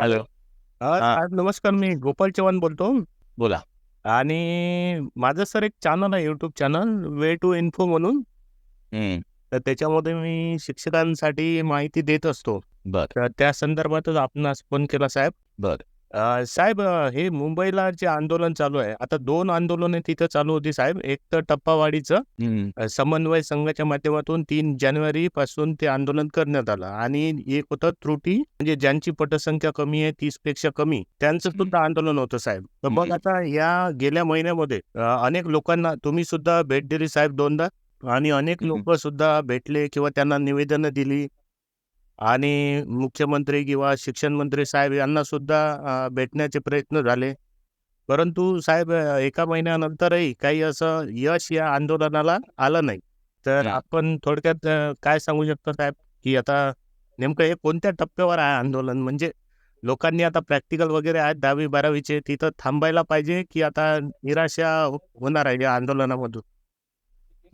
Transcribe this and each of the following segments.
Hello. अ, हा. साहेब नमस्कार मी गोपाल चव्हाण बोलतो. बोला. आणि माझं सर एक चॅनल आहे YouTube channel way to info म्हणून. हम्म, तर त्याच्यामध्ये मी शिक्षकांसाठी माहिती देत असतो. बर. तर त्या संदर्भातच आपणास फोन केला साहेब. बर. अ, साहेब अ, हे मुंबईला जे आंदोलन चालू आहे आता दोन आंदोलने तिथं चालू होती साहेब. एक तर टप्पावाडीचं अ, समन्वय संघाच्या माध्यमातून तीन जानेवारी पासून ते आंदोलन करण्यात आलं आणि एक होतं त्रुटी म्हणजे ज्यांची पटसंख्या कमी आहे तीसपेक्षा कमी त्यांचं सुद्धा आंदोलन होतं साहेब. तर मग. आता या गेल्या महिन्यामध्ये अ, अनेक लोकांना तुम्ही सुद्धा भेट दिली साहेब दोनदा आणि अनेक. लोक सुद्धा भेटले किंवा त्यांना निवेदनं दिली. आणि मुख्यमंत्री किंवा शिक्षण मंत्री साहेब यांना सुद्धा अ, भेटण्याचे प्रयत्न झाले. परंतु साहेब एका महिन्यानंतरही काही असं यश या आंदोलनाला आलं नाही. तर. आपण थोडक्यात काय सांगू शकतो साहेब की आता नेमकं हे कोणत्या टप्प्यावर आहे आंदोलन? म्हणजे लोकांनी आता प्रॅक्टिकल वगैरे आहेत दहावी बारावीचे तिथं थांबायला पाहिजे की आता निराशा होणार आहे या आंदोलनामधून?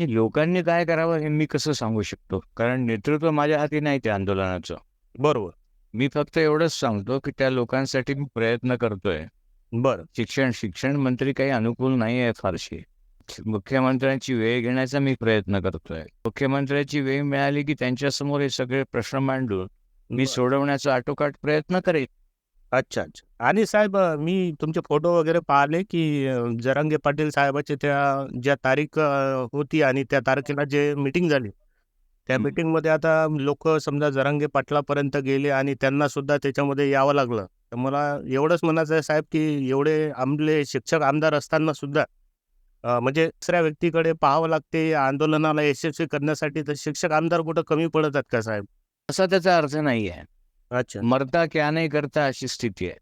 हे लोकांनी काय करावं हे मी कसं सांगू शकतो? कारण नेतृत्व माझ्या हाती नाही त्या आंदोलनाचं. बरोबर. मी फक्त एवढंच सांगतो की त्या लोकांसाठी मी प्रयत्न करतोय. बरं. शिक्षण शिक्षण मंत्री काही अनुकूल नाही आहे फारशी. मुख्यमंत्र्यांची वेळ घेण्याचा मी प्रयत्न करतोय. मुख्यमंत्र्यांची वेळ मिळाली की त्यांच्यासमोर हे सगळे प्रश्न मांडून मी. सोडवण्याचा आटोकाट प्रयत्न करेन. अच्छा अच्छा. आणि साहेब अ, मी तुमचे फोटो वगैरे पाहिले की अ, जरांगे पाटील साहेबाचे त्या ज्या तारीख अ, होती आणि त्या तारखेला जे मीटिंग झाली त्या हं. मीटिंगमध्ये आता लोक समजा जरांगे पाटलापर्यंत गेले आणि त्यांना सुद्धा त्याच्यामध्ये यावं लागलं. तर मला एवढंच म्हणायचं आहे साहेब की एवढे आमले शिक्षक आमदार असताना सुद्धा अ, म्हणजे दुसऱ्या व्यक्तीकडे पाहावं लागते या आंदोलनाला यशस्वी करण्यासाठी तर शिक्षक आमदार कुठं कमी पडत आहेत का साहेब? असा त्याचा अर्थ नाही आहे. अच्छा. मरता क्या नाही करता अशी स्थिती आहे.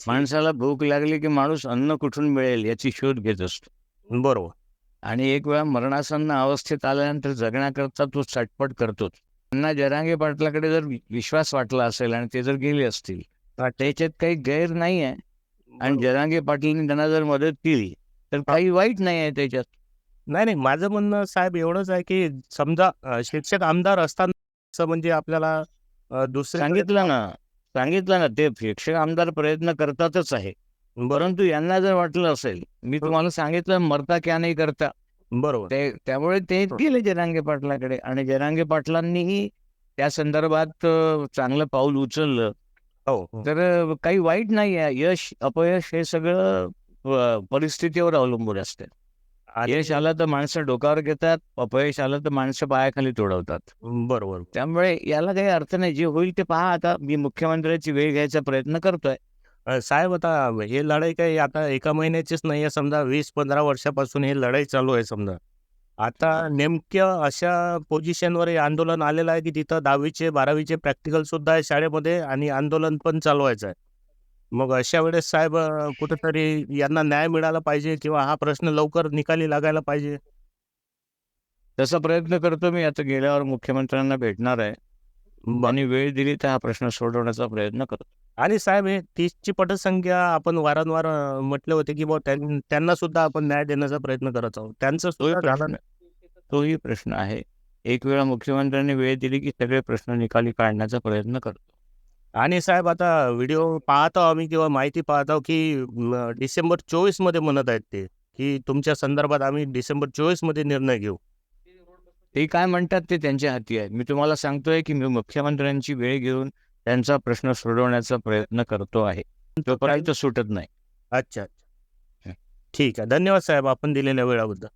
माणसाला भूक लागली की माणूस अन्न कुठून मिळेल याची शोध घेत असतो. बरोबर. आणि एक वेळा मरणासन्न अवस्थेत आल्यानंतर जगण्याकरता तो चटपट करतोच. त्यांना जरांगे पाटलाकडे जर विश्वास वाटला असेल आणि ते जर गेले असतील तर त्याच्यात काही गैर नाही आहे. आणि. जरांगे पाटीलने त्यांना जर मदत केली तर काही वाईट नाही आहे त्याच्यात. नाही नाही माझं म्हणणं साहेब एवढंच आहे की समजा शिक्षक आमदार असताना असं म्हणजे आपल्याला अ, दुसरीकडे सांगितलं ना सांगितलं ना ते शिक्षक आमदार प्रयत्न करतातच आहे. परंतु यांना जर वाटलं असेल मी तुम्हाला सांगितलं मरता क्या नाही करता. बरोबर. ते त्यामुळे ते गेले जरांगे पाटलाकडे आणि जरांगे पाटलांनीही त्या संदर्भात अ, चांगलं पाऊल उचललं. हो हो. तर अ, काही वाईट नाही आहे यश अपयश हे सगळं अ, परिस्थितीवर अवलंबून असते. यश आलं तर माणसं डोकावर घेतात अपयश आलं तर माणसं पायाखाली तोडवतात. बरोबर. त्यामुळे याला काही अर्थ नाही. जे होईल ते पहा आता. मी मुख्यमंत्र्याची वेळ घ्यायचा प्रयत्न करतोय. साहेब आता हे लढाई काही आता एका महिन्याचीच नाही आहे समजा. वीस पंधरा वर्षापासून हे लढाई चालू आहे समजा. आता नेमक्या अशा पोझिशनवर हे आंदोलन आलेलं आहे की तिथं दहावीचे बारावीचे प्रॅक्टिकल सुद्धा आहे शाळेमध्ये आणि आंदोलन पण चालवायचं आहे. मग अशा वेळेस साहेब अ, कुठेतरी यांना न्याय मिळाला पाहिजे किंवा हा प्रश्न लवकर निकाली लागायला पाहिजे? तसा प्रयत्न करतो मी. आता गेल्यावर मुख्यमंत्र्यांना भेटणार आहे. आणि वेळ दिली तर हा प्रश्न सोडवण्याचा प्रयत्न करतो. आणि साहेब हे तीसची पटसंख्या आपण वारंवार अ, म्हटले होते की बुवा त्यां- त्यांना सुद्धा आपण न्याय देण्याचा प्रयत्न करत आहोत. त्यांचं तोही सुद्धा झालं प्रश्न तोही प्रश्न आहे. एक वेळा मुख्यमंत्र्यांनी वेळ दिली की सगळे प्रश्न निकाली काढण्याचा प्रयत्न करतो. आणि साहेब आता व्हिडिओ पाहतो आम्ही किंवा माहिती पाहतो की म, डिसेंबर चोवीसमध्ये म्हणत आहेत ते की तुमच्या संदर्भात आम्ही डिसेंबर चोवीसमध्ये निर्णय घेऊ. ते काय म्हणतात ते त्यांच्या हाती आहे. मी तुम्हाला सांगतोय की मी मुख्यमंत्र्यांची वेळ घेऊन त्यांचा प्रश्न सोडवण्याचा प्रयत्न करतो आहे. तोपर्यंत सुटत नाही. अच्छा अच्छा. ठीक आहे. धन्यवाद साहेब आपण दिलेल्या वेळाबद्दल.